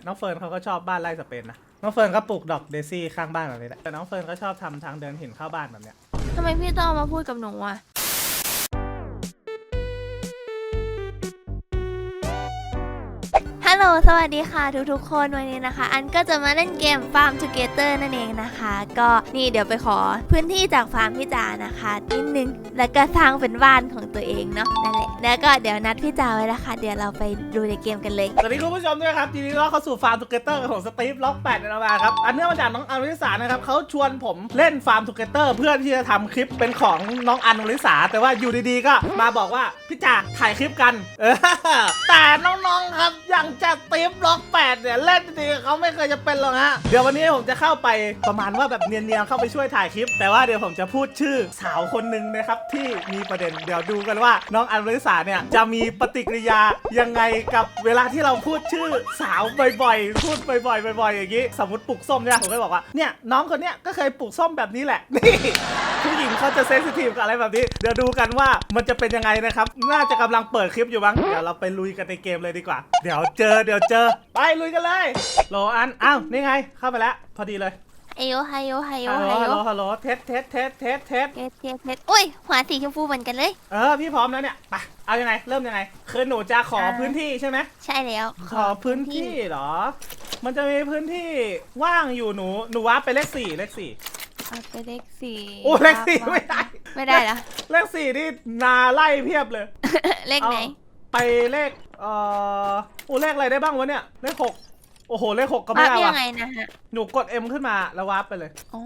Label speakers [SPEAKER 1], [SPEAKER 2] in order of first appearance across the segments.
[SPEAKER 1] ละน้องเฟิร์นเขาก็ชอบบ้านไร่สเปนนะ น้องเฟิร์นก็ปลูกดอกเดซี่ข้างบ้านแบบนี้แหละ แต่น้องเฟิร์นก็ชอบทำทางเดินหินเข้าบ้านแบบเนี้ย
[SPEAKER 2] ทำไมพี่ต้องเอามาพูดกับหนูอะ ฮัลโหล สวัสดีค่ะทุกๆ คนวันนี้นะคะ อันก็จะมาเล่นเกม Farm Together นั่นเองนะคะ ก็นี่เดี๋ยวไปขอพื้นที่จากฟาร์มพี่จานะคะนิดนึง แล้วก็สร้างเป็นบ้านของตัวเองเนาะนั่นแหละ แล้วก็เดี๋ยวนัดพี่จาไว้แล้วค่ะเดี๋ยวเราไปดูในเกมกันเลย
[SPEAKER 1] สวัสดีคุณผู้ชมด้วยครับยินดีต้อนรับเข้าสู่ฟาร์มทูเกเตอร์ของสตีฟล็อกแปดในมาครับ อันเนื่องมาจากน้องอนวริสานะครับเขาชวนผมเล่นฟาร์มทูเกเตอร์เพื่อที่จะทำคลิปเป็นของน้องอนวริสาแต่ว่าอยู่ดีๆก็มาบอกว่าพี่จ่าถ่ายคลิปกันเออแต่น้องๆครับอย่างจะสตีฟล็อกแปดเนี่ยเล่นดีเขาไม่เคยจะเป็นหรอกฮะเดี๋ยววันนี้ผมจะเข้าไปประมาณว่าแบบเนียนๆเข้าไปช่วยถ่ายคลิป แต่ว่าเดี๋ยวผมจะพูดชื่อสาวคนหนึ่งนะครับที่มีประเด็นเดี๋ยวดูกันว่าน้องอนวริสาเนี่ย จะมีปฏิกิริยายังไงกับเวลาที่เราพูดชื่อสาวบ่อยๆ พูดบ่อยๆ บ่อยๆ อย่างนี้ สมมติปลูกส้มเนี่ยผมก็บอกว่า เนี่ยน้องคนเนี้ยก็เคยปลูกส้มแบบนี้แหละ นี่ผู้หญิงเขาจะเซนซิทีฟกับอะไรแบบนี้ เดี๋ยวดูกันว่ามันจะเป็นยังไงนะครับ น่าจะกำลังเปิดคลิปอยู่บ้าง เดี๋ยวเราไปลุยกันในเกมเลยดีกว่า เดี๋ยวเจอ เดี๋ยวเจอ ไปลุยกันเลยโหลอัน อ้าว นี่ไง เข้าไปแล้ว พอดีเลย
[SPEAKER 2] ไฮโยไฮโยไฮโย
[SPEAKER 1] ฮัลโหล
[SPEAKER 2] ไฮ
[SPEAKER 1] ฮัล
[SPEAKER 2] โย
[SPEAKER 1] โหลฮัลโหลเทสเทสเทสเทสเทส
[SPEAKER 2] เทสเทสเทสอุ้ยหัวสีชมพูเหมือนกันเลย
[SPEAKER 1] เออพี่พร้อมแล้วเนี่ยไปเอายังไง เริ่มยังไง คือหนูจะขอ
[SPEAKER 2] อ่า
[SPEAKER 1] พื้นที่ใช่ไหม
[SPEAKER 2] ใช่แล้ว
[SPEAKER 1] ขอพื้นที่เหรอ มันจะมีพื้นที่ว่างอยู่หนูหนูว่าไปเลขสี่เลขสี่
[SPEAKER 2] เอาไปเลขสี่
[SPEAKER 1] โอ้เลขสี่
[SPEAKER 2] ครับ
[SPEAKER 1] ไม่ได้
[SPEAKER 2] ไม่ได้เหรอ
[SPEAKER 1] เลขสี่นี่นาไล่เพียบเลย
[SPEAKER 2] เลขไหน
[SPEAKER 1] ไปเลขเอ่อโอ้เลขอะไรได้บ้างวะเนี่ยเลขหก โอ้โห เลขหกก็
[SPEAKER 2] วา
[SPEAKER 1] ไม่
[SPEAKER 2] ด
[SPEAKER 1] ได้
[SPEAKER 2] ยั
[SPEAKER 1] ว่ะ
[SPEAKER 2] งไงนะฮะ
[SPEAKER 1] หนูกด M ขึ้นมาแล้ววาร์ปไปเลย
[SPEAKER 2] อ๋อ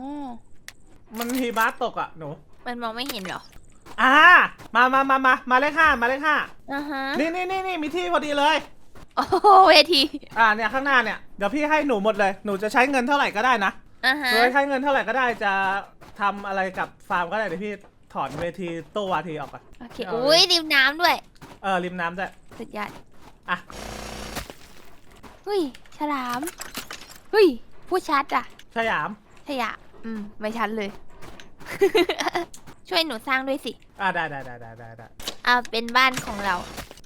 [SPEAKER 1] มันทีมาตกอะหนู
[SPEAKER 2] มันมองไม่เห็นเหรอ
[SPEAKER 1] อ่า มามามามามาเลขห้ามาเลขห้า
[SPEAKER 2] อ่าฮะ
[SPEAKER 1] นี่นี่นี่นี่มีที่พอดีเลย
[SPEAKER 2] โอ้โหเวที
[SPEAKER 1] อ่าเนี่ยข้างหน้าเนี่ย เดี๋ยวพี่ให้หนูหมดเลย หนูจะใช้เงินเท่าไหร่ก็ได้นะ
[SPEAKER 2] อ่าฮะ
[SPEAKER 1] หนูจะใช้เงินเท่าไหร่ก็ได้ จะทำอะไรกับฟาร์มก็ได้เดี๋ยวพี่ถอนเวทีโต้วาทีออกก่อน
[SPEAKER 2] โอเค
[SPEAKER 1] เอาเลย
[SPEAKER 2] อุ้ยริมน้ำด้วย
[SPEAKER 1] เออริมน้ำด้วย
[SPEAKER 2] สุดยอด
[SPEAKER 1] อะ
[SPEAKER 2] เฮ้ย ฉลาม เฮ้ยพูดชัดอะ
[SPEAKER 1] สยาม
[SPEAKER 2] ขยะอืม ไม่ชัดเลย ช่วยหนูสร้างด้วยสิ
[SPEAKER 1] อ่าได้ได้ได้ได้ได้ได้
[SPEAKER 2] เอาเป็นบ้านของเรา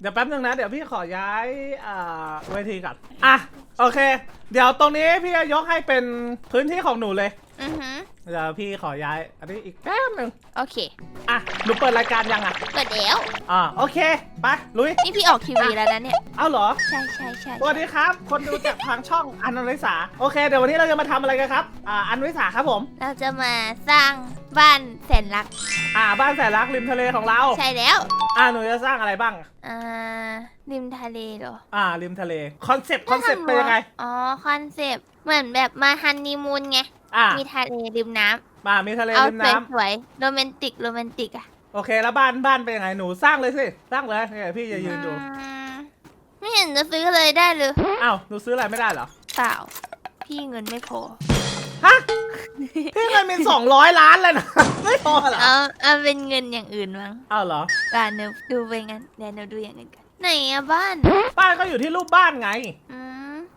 [SPEAKER 1] เดี๋ยวแป๊บนึงนะ เดี๋ยวพี่ขอย้ายอ่าเวทีก่อน อะ โอเค เดี๋ยวตรงนี้พี่จะยกให้เป็นพื้นที่ของหนูเลย
[SPEAKER 2] อือฮึ
[SPEAKER 1] เดี๋ยวพี่ขอย้าย อันนี้อีกแป๊บนึง
[SPEAKER 2] โอเค
[SPEAKER 1] อะหนูเปิดรายการยังอะ
[SPEAKER 2] เปิดแล้ว
[SPEAKER 1] อ่าโอเค ไป ลุย
[SPEAKER 2] นี่พี่ออกทีวีแล้วนะเนี่ย
[SPEAKER 1] เอาเหรอ
[SPEAKER 2] ใช่ใช่ใช่
[SPEAKER 1] สวัสดีครับ คนดูจากทางช่องอันนริสา โอเค เดี๋ยววันนี้เราจะมาทำอะไรกันครับ อ่า อันนริสาครับผม
[SPEAKER 2] เราจะมาสร้างบ้านแสนรัก
[SPEAKER 1] อ่า บ้านแสนรักริมทะเลของเรา
[SPEAKER 2] ใช่แล้ว
[SPEAKER 1] อ่า หนูจะสร้างอะไรบ้าง
[SPEAKER 2] อ่า ริมทะเลเหรอ
[SPEAKER 1] อ่า ริมทะเล คอนเซปต์ คอนเซปต์เป็นยังไง
[SPEAKER 2] อ๋อ คอนเซปต์ เหมือนแบบมาฮันนีมูนไง
[SPEAKER 1] อ่า
[SPEAKER 2] มีทะเลริมน้
[SPEAKER 1] มามีทะเลำ
[SPEAKER 2] เอา
[SPEAKER 1] ริมน้ำ
[SPEAKER 2] สวยๆโรแมนติกโรแมนติกอะ
[SPEAKER 1] โอเคแล้วบ้านบ้านเป็นยังไงหนูสร้างเลยสิสร้างเลยเนี่ยพี่จะยืนดู
[SPEAKER 2] อืมไม่เห็นจะซื้อเลยได้เลย
[SPEAKER 1] อ้าวหนูซื้ออะไรไม่ได้เหรอ
[SPEAKER 2] เปล่า พี่เงินไม่พอ
[SPEAKER 1] ฮะพี่เงินมีสองร้อยล้านเลยนะไม่พอเหรอ
[SPEAKER 2] เอาเอาเป็นเงินอย่างอื่นมั้ง
[SPEAKER 1] อ้าวเหรอ
[SPEAKER 2] อ่าเนวดูไปงั้นเดี๋ยวเนวดูอย่างอื่นกันไหนอะบ้าน
[SPEAKER 1] บ้านก็อยู่ที่รูปบ้านไง
[SPEAKER 2] อืม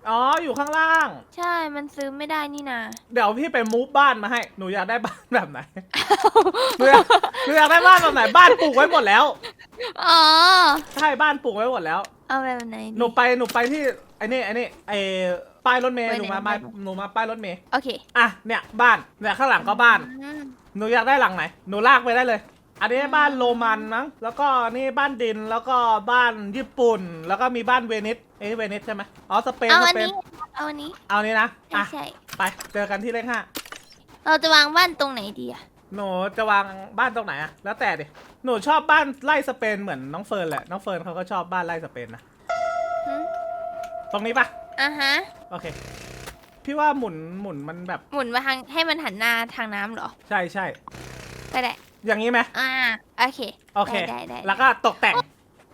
[SPEAKER 1] อ๋อ อยู่ข้างล่าง
[SPEAKER 2] ใช่ มันซื้อไม่ได้นี่นา
[SPEAKER 1] เดี๋ยวพี่ไปมูฟบ้านมาให้ หนูอยากได้บ้านแบบไหน หนูอยากหนูอยากได้บ้านแบบไหน บ้านปลูกไว้หมดแล้ว
[SPEAKER 2] อ๋อ
[SPEAKER 1] ใช่ บ้านปลูกไว้หมดแล้ว
[SPEAKER 2] เอาแบบไหนดี
[SPEAKER 1] หนูไป หนูไปที่ไอ้นี่ไอ้นี่ไอ้ป้ายรถเมย์
[SPEAKER 2] ไป
[SPEAKER 1] ห
[SPEAKER 2] ไหน
[SPEAKER 1] นูมา
[SPEAKER 2] ไป
[SPEAKER 1] มา
[SPEAKER 2] ไหน
[SPEAKER 1] หนูมาป้ายรถเมย์
[SPEAKER 2] โอเค
[SPEAKER 1] อะ เนี่ย บ้าน เนี่ย ข้างหลังก็บ้าน
[SPEAKER 2] อืม
[SPEAKER 1] หนูอยากได้หลังไหน หนูลากไปได้เลย อันนี้บ้านโรมันมั้ง แล้วก็นี่บ้านดิน แล้วก็บ้านญี่ปุ่น แล้วก็มีบ้านเวนิสเอ้ยเวนิสใช่ไหมอ๋อสเปน
[SPEAKER 2] เอา
[SPEAKER 1] ส
[SPEAKER 2] อัน
[SPEAKER 1] เปน
[SPEAKER 2] นี้ เอาอันนี้
[SPEAKER 1] เอานี้นะ
[SPEAKER 2] ใช่
[SPEAKER 1] อะ
[SPEAKER 2] ใช่
[SPEAKER 1] ไปเจอกันที่เลขห้า
[SPEAKER 2] เราจะวางบ้านตรงไหนดีอะ
[SPEAKER 1] หนูจะวางบ้านตรงไหนอะแล้วแต่ดิหนูชอบบ้านไล่สเปนเหมือนน้องเฟิร์นแหละน้องเฟิร์นเขาก็ชอบบ้านไล่สเปนนะ
[SPEAKER 2] หืม
[SPEAKER 1] ตรงนี้ปะ
[SPEAKER 2] อะฮะ
[SPEAKER 1] โอเค พี่ว่าหมุนหมุนมันแบบ
[SPEAKER 2] หมุนมาทางให้มันหันหน้าทางน้ำเหรอ
[SPEAKER 1] ใช่ใช่
[SPEAKER 2] ก็ได้
[SPEAKER 1] อย่างนี้ไหม
[SPEAKER 2] อ่า โอเค
[SPEAKER 1] โอเค
[SPEAKER 2] ได้ได้
[SPEAKER 1] แล้วก็ตกแต่ง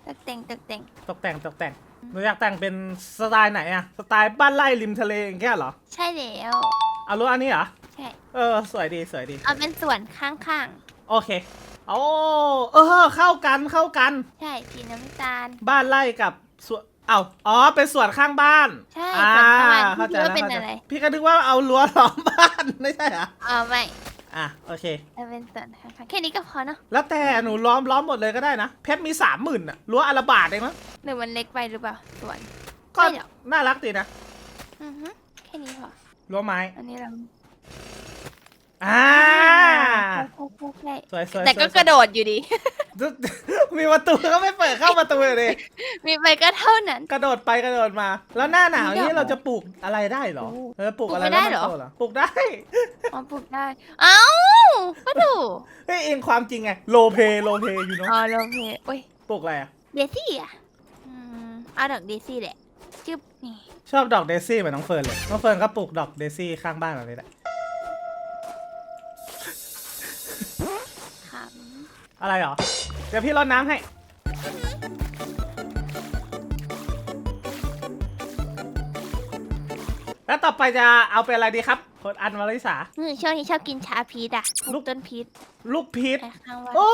[SPEAKER 2] ตกแต่งตกแต่ง
[SPEAKER 1] ตกแต่งตกแต่งหนูอยากแต่งเป็นสไตล์ไหนอะสไตล์บ้านไร่ริมทะเลอย่างเงี้ยเหรอ
[SPEAKER 2] ใช่แล้ว
[SPEAKER 1] เอารู้อันนี้เหรอ
[SPEAKER 2] ใช่
[SPEAKER 1] เออสวยดีสวยดี
[SPEAKER 2] เอาเป็นส่วนข้าง
[SPEAKER 1] โอเคโอ้เออ เข้ากันเข้ากัน
[SPEAKER 2] ๆ ใช่สีน้ำตาล
[SPEAKER 1] บ้านไร่กับสวนเอ้าอ๋อเป็นสวนข้างบ้าน
[SPEAKER 2] ใช่
[SPEAKER 1] อ่า
[SPEAKER 2] ส่วนข้างบ้าน
[SPEAKER 1] เข้าใจ
[SPEAKER 2] พี่คิด
[SPEAKER 1] แล้ว
[SPEAKER 2] ว่าเป็น
[SPEAKER 1] เข้าใจ
[SPEAKER 2] อะไร
[SPEAKER 1] พี่ก็นึกว่าเอารั้วล้อมบ้านไม่ใช่เหรอ
[SPEAKER 2] เอาไม่
[SPEAKER 1] อะโอเค
[SPEAKER 2] เอาเป็นส่วนข้างๆแค่นี้ก็พอเนาะ
[SPEAKER 1] แล้วแต่หนูล้อมล้อมหมดเลยก็ได้นะ เพชรมีสามหมื่นอะรั้วอนละบาทเองมั้ง
[SPEAKER 2] หรือมันเล็กไปหรือเปล่าส่วน
[SPEAKER 1] ก็
[SPEAKER 2] ไม่หรอก
[SPEAKER 1] น่ารักดีนะ
[SPEAKER 2] อือฮึแค่นี้พอ
[SPEAKER 1] รั้วไม้
[SPEAKER 2] อันนี้เรา
[SPEAKER 1] อ่า
[SPEAKER 2] ใช่ใช่ใช่
[SPEAKER 1] สวยสวย
[SPEAKER 2] แต่ก็
[SPEAKER 1] สวย
[SPEAKER 2] กระโดดอยู่ดี
[SPEAKER 1] มีประตูก็ไม่เปิดเข้าประตูเลย
[SPEAKER 2] มีไปก็เท่านั้น
[SPEAKER 1] กระโดดไปกระโดดมา แล้วหน้าหนาว
[SPEAKER 2] มีดอก
[SPEAKER 1] นี่
[SPEAKER 2] เหรอ
[SPEAKER 1] เราจะปลูกอะไรได้เหรอ
[SPEAKER 2] โอ้
[SPEAKER 1] เออปลูกอะไร
[SPEAKER 2] ปลูกไม่ได้
[SPEAKER 1] แล้วมัน
[SPEAKER 2] เหรอ
[SPEAKER 1] โตปลูกได้
[SPEAKER 2] อ๋อปลูกได้ เอ้าก็ถูก
[SPEAKER 1] เฮ้ยเองความจริงไงโลเพโลเพอยู่เนาะ
[SPEAKER 2] อ๋อโอเคโอ้ย
[SPEAKER 1] ปลูกอะไรอะ
[SPEAKER 2] เดซี่อะอืมเอาดอกเดซี่แหละจึ๊บนี่
[SPEAKER 1] ชอบดอกเดซี่เหมือนน้องเฟิร์นเลยน้องเฟิร์นก็ปลูกดอกเดซี่ข้างบ้านเราเลยแหละ
[SPEAKER 2] ข
[SPEAKER 1] อะไรเหรอ เดี๋ยวพี่รดน้ำให้ แล้วต่อไปจะเอาเป็นอะไรดีครับโค้ดอันวลิสาำ
[SPEAKER 2] มือช่วงนี้ชอบกินชาพีชอะป
[SPEAKER 1] ลู
[SPEAKER 2] ลู
[SPEAKER 1] ก
[SPEAKER 2] กต้นพีช
[SPEAKER 1] ลูกพีช
[SPEAKER 2] แต่ข้างว่า
[SPEAKER 1] โอ้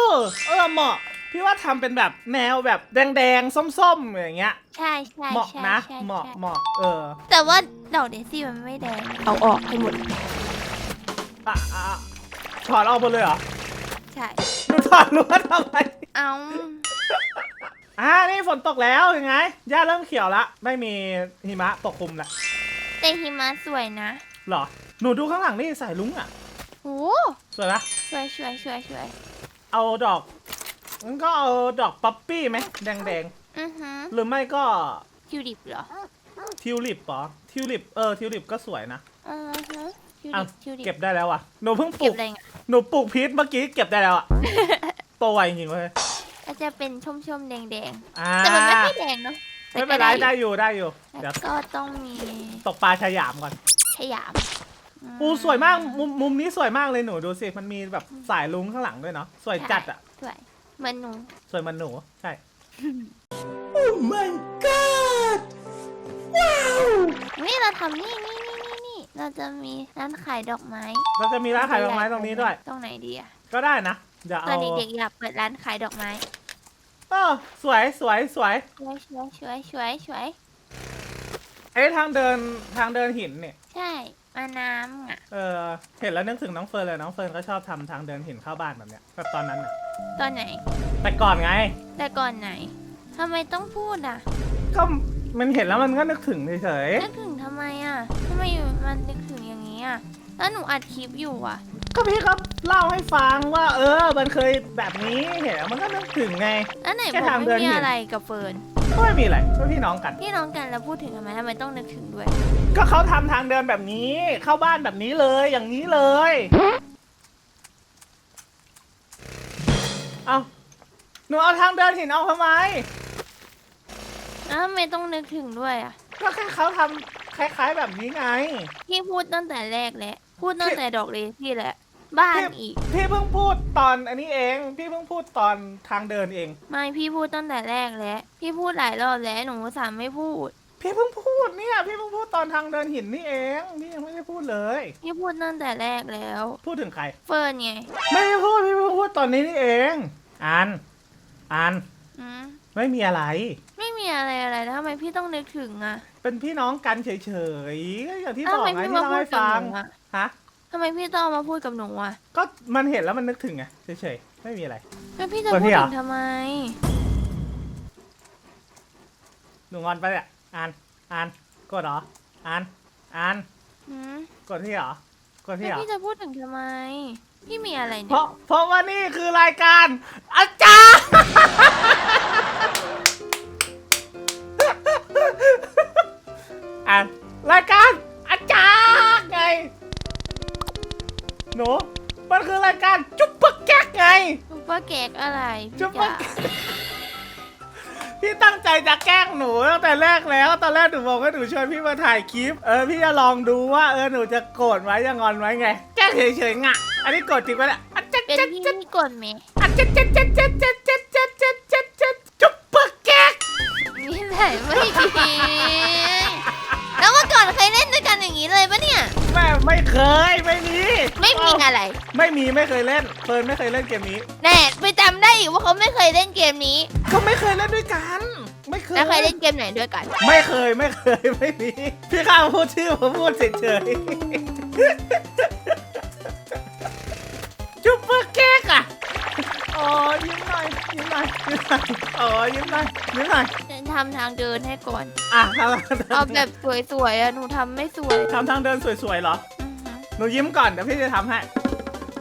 [SPEAKER 1] เออเหมาะ พี่ว่าทำเป็นแบบแนวแบบแดงๆ ส้มๆ อย่างเงี้ย
[SPEAKER 2] ใช่ใช่
[SPEAKER 1] เหมาะ
[SPEAKER 2] ใช่
[SPEAKER 1] นะ
[SPEAKER 2] ใช่
[SPEAKER 1] เหมาะ
[SPEAKER 2] ใช่
[SPEAKER 1] เหมาะเออ
[SPEAKER 2] แต่ว่าดอกเดซี่มันไม่แดงเอาออกให้หมด
[SPEAKER 1] อะอะถอดออกหมดเลยเหรอ
[SPEAKER 2] ใช่
[SPEAKER 1] ดูถอดรู้ว่าทำไม
[SPEAKER 2] เอา
[SPEAKER 1] อ่านี่ฝนตกแล้วยังไงหญ้าเริ่มเขียวละ ไม่มีหิมะปกคลุมละ
[SPEAKER 2] แต่หิมะสวยนะ
[SPEAKER 1] หรอ หนูดูข้างหลังนี่สายลุงอะ
[SPEAKER 2] โอ้
[SPEAKER 1] สวยปะ
[SPEAKER 2] สวยสวยสวยสวย
[SPEAKER 1] เอาดอกงั้นก็เอาดอกป๊อปปี้ไหมแดง
[SPEAKER 2] อือฮึ
[SPEAKER 1] ๆ หรือไม่ก็
[SPEAKER 2] ทิวลิปเหรอ
[SPEAKER 1] ทิวลิปเหรอทิวลิปเออทิวลิปก็สวยนะ
[SPEAKER 2] อือฮึทิว
[SPEAKER 1] อะ
[SPEAKER 2] ลิปทิวลิป
[SPEAKER 1] เก็บได้แล้วอะหนูเพิ่งป
[SPEAKER 2] เก็
[SPEAKER 1] ลู
[SPEAKER 2] บ
[SPEAKER 1] ก
[SPEAKER 2] อะไรอะ
[SPEAKER 1] หนูปลูกพีชเมื่อกี้เก็บได้แล้วอะโตไวจริงๆเลย
[SPEAKER 2] ก็จะเป็นชมชมๆแดงแดง
[SPEAKER 1] อ่า
[SPEAKER 2] ๆ แต่มันไม่ค่อยแดงเนาะแต่
[SPEAKER 1] ไม่
[SPEAKER 2] ก็
[SPEAKER 1] เป็นไร
[SPEAKER 2] ได้
[SPEAKER 1] ได้อยู่ได้อยู่
[SPEAKER 2] แล้
[SPEAKER 1] เดี๋ยว
[SPEAKER 2] วก็ต้องมี
[SPEAKER 1] ตกปลาชายามก่อน
[SPEAKER 2] ขยามม
[SPEAKER 1] อูสวยมากมุมมุมนี้สวยมากเลยหนูดูสิ มันมีแบบสายลุงข้างหลังด้วยเนาะสวยจัดอะ
[SPEAKER 2] สวยเหมือนหนู
[SPEAKER 1] สวยเหมันหนู ใช่
[SPEAKER 2] นี่เราทำนี่นี่นี่นี่นี่เราจะมีร้านขายดอกไม้
[SPEAKER 1] เราจะมีร้านขายดอกไม้ตรงนี้ด้วย
[SPEAKER 2] ตรงไหนดีอะ
[SPEAKER 1] ก็ได้นะ เดี๋ยว
[SPEAKER 2] ตอ
[SPEAKER 1] เอา
[SPEAKER 2] นเด็กๆอยากเปิดร้านขายดอกไม้
[SPEAKER 1] เออสวยสวยสวย
[SPEAKER 2] สวยสวยสวยสวยสวย
[SPEAKER 1] ไอ้ทางเดินทางเดินหินเนี่ย
[SPEAKER 2] ใช่มาน้ำอะ
[SPEAKER 1] เออเห็นแล้วนึกถึงน้องเฟิร์นเลยน้องเฟิร์นก็ชอบทำทางเดินหินเข้าบ้านแบบเนี้ยแบบตอนนั้นน่ะ
[SPEAKER 2] ตอนไหน
[SPEAKER 1] แต่ก่อนไง
[SPEAKER 2] แต่ก่อนไหนทำไมต้องพูดอะ
[SPEAKER 1] ก็มันเห็นแล้วมันก็นึกถึงเฉย
[SPEAKER 2] นึกถึงทำไมอะทำไมอยู่มันนึกถึงอย่างนี้อะแล้วหนูอัดคลิปอยู่อะ
[SPEAKER 1] ๆ ก็พี่ก็เล่าให้ฟังว่า เออ มันเคยแบบนี้เห็นแล้วมันก็นึกถึงไง
[SPEAKER 2] แล้วไหน
[SPEAKER 1] แค่
[SPEAKER 2] บอก
[SPEAKER 1] ทางเดิ
[SPEAKER 2] ไม่
[SPEAKER 1] น
[SPEAKER 2] มี
[SPEAKER 1] เห็น
[SPEAKER 2] อะไรกับเฟิร์น
[SPEAKER 1] ก็ไม่มีอะไรก็พี่น้องกัน
[SPEAKER 2] พี่น้องกันแล้วพูดถึงทำไมทำไมต้องนึกถึงด้วย
[SPEAKER 1] ก็เขาทำทางเดินแบบนี้ เข้าบ้านแบบนี้เลยอย่างนี้เลย เอาหนูเอาทางเดินหินเอาทำไม
[SPEAKER 2] แล้วทำไมต้องนึกถึงด้วยอะ
[SPEAKER 1] ก็แค่เขาทำ คล้าย ๆ แบบนี้ไง
[SPEAKER 2] พี่พูดตั้งแต่แรกแล้วพูดตั้งแต่ดอกเลซี่แหละบ้านอีก
[SPEAKER 1] พี่เพิ่งพูดตอนอันนี้เอง พี่เพิ่งพูดตอนทางเดินเอง
[SPEAKER 2] ไม่พี่พูดตั้งแต่แรกแล้วพี่พูดหลายรอบแล้วหนูสามไม่พูด
[SPEAKER 1] พี่เพิ่งพูดเนี่ย พี่เพิ่งพูดตอนทางเดินหินนี่เองพี่ยังไม่ได้พูดเลย
[SPEAKER 2] พี่พูดตั้งแต่แรกแล้ว
[SPEAKER 1] พูดถึงใคร
[SPEAKER 2] เฟิร์นไง
[SPEAKER 1] ไม่ได้พูดพี่เพิ่งพูดตอนนี้นี่เองอันอัน
[SPEAKER 2] อืม
[SPEAKER 1] ไม่มีอะไร
[SPEAKER 2] ไม่มีอะไรอะไรแล้วทำไมพี่ต้องนึกถึงอะ
[SPEAKER 1] เป็นพี่น้องกันเฉยๆก็อย่างที่บ
[SPEAKER 2] ทำ
[SPEAKER 1] อก
[SPEAKER 2] ไม
[SPEAKER 1] ไง
[SPEAKER 2] พี่
[SPEAKER 1] ที่
[SPEAKER 2] มา
[SPEAKER 1] เล่า
[SPEAKER 2] พูด
[SPEAKER 1] ให้
[SPEAKER 2] กับ
[SPEAKER 1] ฟั
[SPEAKER 2] ห
[SPEAKER 1] ง
[SPEAKER 2] นูอะ
[SPEAKER 1] ฮะ
[SPEAKER 2] ทำไมพี่ต้องมาพูดกับหนูอะ
[SPEAKER 1] ก็มันเห็นแล้วมันนึกถึงไงเฉยๆไม่มีอะไร
[SPEAKER 2] แล้วพี่จะ
[SPEAKER 1] คน
[SPEAKER 2] พู
[SPEAKER 1] ที่
[SPEAKER 2] ด
[SPEAKER 1] เหรอ
[SPEAKER 2] ถึงทำไม
[SPEAKER 1] หนูงอนไปเนี่ยอ่านอ่านกดเหรออ่านอ่าน
[SPEAKER 2] อืม
[SPEAKER 1] กดที่เหรอกดที่
[SPEAKER 2] แล้ว
[SPEAKER 1] เหรอ
[SPEAKER 2] พี่จะพูดถึงทำไม พี่มีอะไร
[SPEAKER 1] เพ
[SPEAKER 2] เนี่ย
[SPEAKER 1] ราะเพราะว่านี่คือรายการอา อ่านรายการอาจารย์ไงหนูมันคือรายการจุ๊บปักแก๊กไง
[SPEAKER 2] ซุปเปอร์แกกอะไร
[SPEAKER 1] จุ๊
[SPEAKER 2] พี่
[SPEAKER 1] บ
[SPEAKER 2] จ๋า
[SPEAKER 1] ปะพี่ตั้งใจจะแกล้งหนูตั้งแต่แรกแล้วตอนแรกหนูบอกว่าหนูชวนพี่มาถ่ายคลิป เออพี่จะลองดูว่าเออหนูจะโกรธไหมจะงอนไหมไงแกล้งเฉยๆงะอันนี้โกรธจริงปะเนี่ยอันเจ๊
[SPEAKER 2] เป็น
[SPEAKER 1] เจ๊
[SPEAKER 2] พี่
[SPEAKER 1] เจ๊
[SPEAKER 2] ที่กดไหม
[SPEAKER 1] อันเจ๊เจ๊เจ๊เจ๊เจ๊เจ๊เจ๊เจ๊เจ๊เจ๊จุ๊บปะแก๊ก
[SPEAKER 2] นี่ไหนไม่ดีแล้วเมื่ อก่อนเคยเล่นด้วยกันอย่างนี้เลยปะเนี่ย
[SPEAKER 1] แม่ไม่เคยไม่มี
[SPEAKER 2] ไม่มีอะไร
[SPEAKER 1] ไม่มีไม่เคยเล่นเฟิร์นไม่เคยเล่นเกมนี้
[SPEAKER 2] แน่ไปจำได้อีกว่าเขาไม่เคยเล่นเกมนี้
[SPEAKER 1] ก็ไม่เคยเล่นด้วยกัน ไม่เคย
[SPEAKER 2] แล้วเคยเล่นเกมไหนด้วยกัน
[SPEAKER 1] ไม่เคยไม่เคยไม่มีพี่ข้าวพูดชื่อผมพูดเฉยๆจุ๊บเปอร์เค้กอะอ๋อยิ้มหน่อยยิ้มหน่อยยิ้มหน่อยอ๋อยิ้มหน่อยยิ้มหน่อย
[SPEAKER 2] ททำทางเดินให้ก่อน
[SPEAKER 1] อะท
[SPEAKER 2] เอาำแบบสวยๆอะหนูทำไม่สวย
[SPEAKER 1] ทำทางเดินสวยๆเหรอ
[SPEAKER 2] อือหือ
[SPEAKER 1] หนูยิ้มก่อนเดี๋ยวพี่จะทำให้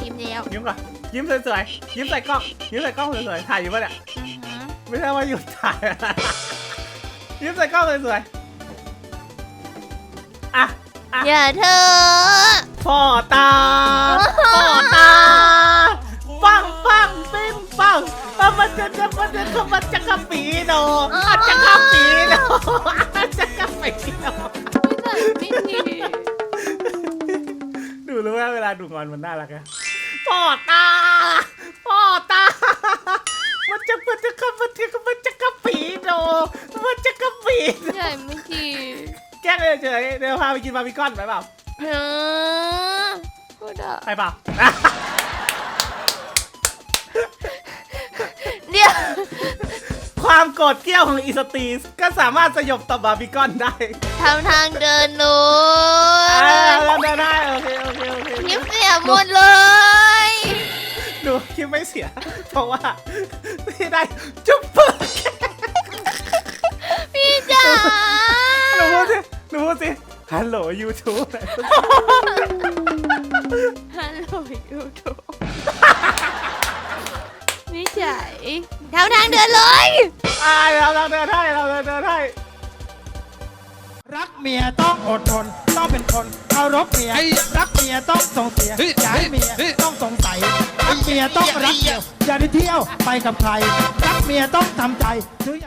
[SPEAKER 2] ยิ้มแล้ว
[SPEAKER 1] ยิ้มก่อน ยิ้มสวยๆ ยิ้มใส่กล้อง ยิ้มใส่กล้องสวยๆ ถ่ายอยู่ปะเนี่ย
[SPEAKER 2] อือหือ
[SPEAKER 1] ไม่ใช่ว่าหยุดถ่าย ยิ้มใส่กล้องสวยๆ อะอะ
[SPEAKER 2] อย่าเธอ
[SPEAKER 1] พ่อตา พ่อตา มันจะจะมันจะจะมันจะกระปีโดอันจะกระปีโดอันจะกระปีโด
[SPEAKER 2] ไม่ดี
[SPEAKER 1] ดูรู้ว่าเวลาดูงอนมันน่ารักอะพ่อตา พ่อตา มันจะมันจะกระมันจะมันจะกระปีโดมันจะกระปีโด
[SPEAKER 2] ใหญ่ไม่ดี
[SPEAKER 1] แกล้งเฉยๆเดี๋ยวพาไปกินบาร์บีคอนไปเปล่า
[SPEAKER 2] เออพูดอะ
[SPEAKER 1] ไปเปล่า
[SPEAKER 2] เดี๋ยว
[SPEAKER 1] ความโกรธเกรี้ยวของอีสตรีก็สามารถสยบต่อบาร์บีคอนได้
[SPEAKER 2] ทำทางเดินหนู
[SPEAKER 1] อ่าแล้วได้ได้โอเคโอเคโอเค
[SPEAKER 2] ยิ้มเสียหมดเลย
[SPEAKER 1] ดูคลิปไม่เสีย เพราะว่าพี่ได้จุ๊บเปิด
[SPEAKER 2] พี่จ๋า
[SPEAKER 1] หนูพูดสิหนูพูดสิฮัลโหลยูทูบ
[SPEAKER 2] ฮัลโหลยูทูบ นี่ใจทำทางเดินเลย
[SPEAKER 1] อ่าเราเราเดินให้เราเดินให้
[SPEAKER 3] รักเมียต้องอดทน ต้องเป็นคนเคารพเมีย รักเมียต้องส่งเสียอย่าให้เมียต้องสงสัยรักเมียต้องรักเดียวอย่าได้เที่ยวไปกับใคร รักเมียต้องทำใจซื้ออย่าง